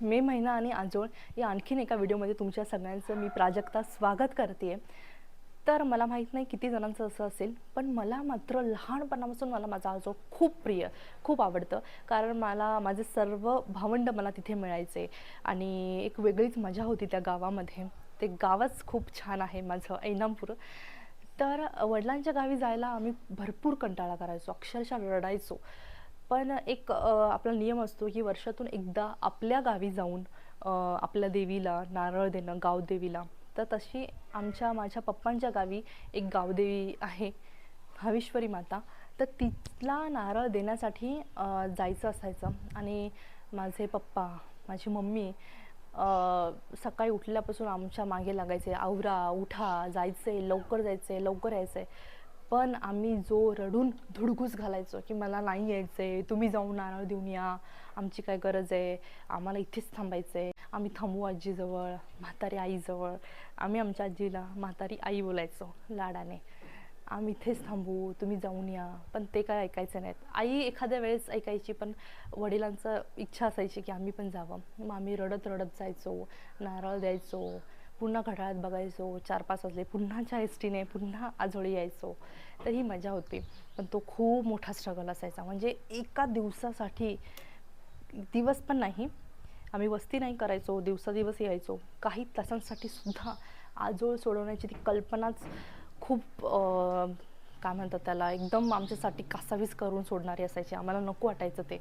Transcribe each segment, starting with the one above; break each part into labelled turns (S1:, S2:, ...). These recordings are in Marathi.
S1: मे महिना आणि आजोळ या आणखीन एका व्हिडिओमध्ये तुमच्या सगळ्यांचं मी प्राजक्ता स्वागत करते. तर मला माहीत नाही किती जणांचं असं असेल पण मला मात्र लहानपणापासून मला माझा आजोळ खूप प्रिय खूप आवडतं. कारण मला माझे सर्व भावंड मला तिथे मिळायचे आणि एक वेगळीच मजा होती त्या गावामध्ये. ते गावच खूप छान आहे माझं ऐनामपूर. तर वडिलांच्या गावी जायला आम्ही भरपूर कंटाळा करायचो अक्षरशः रडायचो. पण एक आपला नियम असतो की वर्षातून एकदा आपल्या गावी जाऊन आपल्या देवीला नारळ देणं गावदेवीला तर तशी आमच्या माझ्या पप्पांच्या गावी एक गावदेवी आहे हवेश्वरी माता. तर तिथला नारळ देण्यासाठी जायचं असायचं. आणि माझे पप्पा माझी मम्मी सकाळी उठल्यापासून आमच्या मागे लागायचे आवरा उठा जायचे लवकर जायचे लवकर यायचं आहे पण आम्ही जो रडून धुडगूस घालायचो की मला नाही यायचं आहे तुम्ही जाऊन नारळ देऊन या आमची काय गरज आहे आम्हाला इथेच थांबायचं आहे आम्ही थांबू आजीजवळ म्हातारी आईजवळ आम्ही आमच्या आजीला म्हातारी आई बोलायचो लाडाने. आम्ही इथेच थांबू तुम्ही जाऊन या पण ते काय ऐकायचं नाहीत. आई एखाद्या वेळेस ऐकायची पण वडिलांचं इच्छा असायची की आम्ही पण जावं. मग आम्ही रडत रडत जायचो नारळ द्यायचो पुन्हा घड्याळात बघायचो चार पाच वाजले पुन्हाच्या एस टीने पुन्हा आजोळी यायचो तर ही मजा होती. पण तो खूप मोठा स्ट्रगल असायचा. म्हणजे एका दिवसासाठी दिवस पण नाही आम्ही वस्ती नाही करायचो दिवसा दिवस यायचो. काही तासांसाठी सुद्धा आजोळ सोडवण्याची ती कल्पनाच खूप काय म्हणतात त्याला एकदम आमच्यासाठी कासावीस करून सोडणारी असायची. आम्हाला नको वाटायचं ते.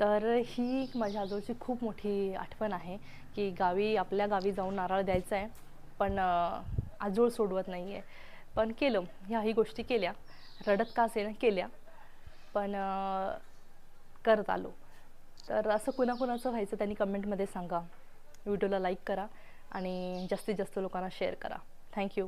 S1: तर ही एक माझ्या आजोळची खूप मोठी आठवण आहे की गावी आपल्या गावी जाऊन नारळ द्यायचा आहे पण आजोळ सोडवत नाही आहे पण केलं ह्याही गोष्टी केल्या. रडत का असेल केल्या. पण करत आलो. तर असं कुणाकुणाचं व्हायचं त्यांनी कमेंटमध्ये सांगा. व्हिडिओला लाईक करा आणि जास्तीत जास्त लोकांना शेअर करा. थँक्यू.